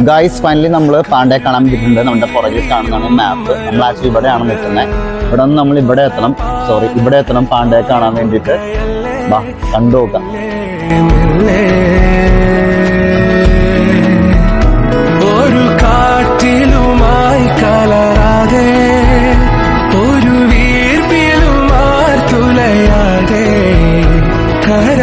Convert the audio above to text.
Guys finally നമ്മൾ പാണ്ഡെ കാണാൻ പറ്റുന്നുണ്ട് നമ്മുടെ പുറകിൽ കാണുന്നതാണ് മാപ്പ് നമ്മൾ ആക്ച്വലി ഇവിടെയാണ് നിൽക്കുന്നത്. ഇവിടെ നിന്ന് നമ്മൾ ഇവിടെ എത്തണം. സോറി ഇവിടെ എത്തണം പാണ്ഡെ കാണാൻ വേണ്ടിയിട്ട്. വാ കണ്ടു നോക്കാം. ഒരു കാറ്റിലുമായി കലരാതെ ഒരു തുലയാതെ കര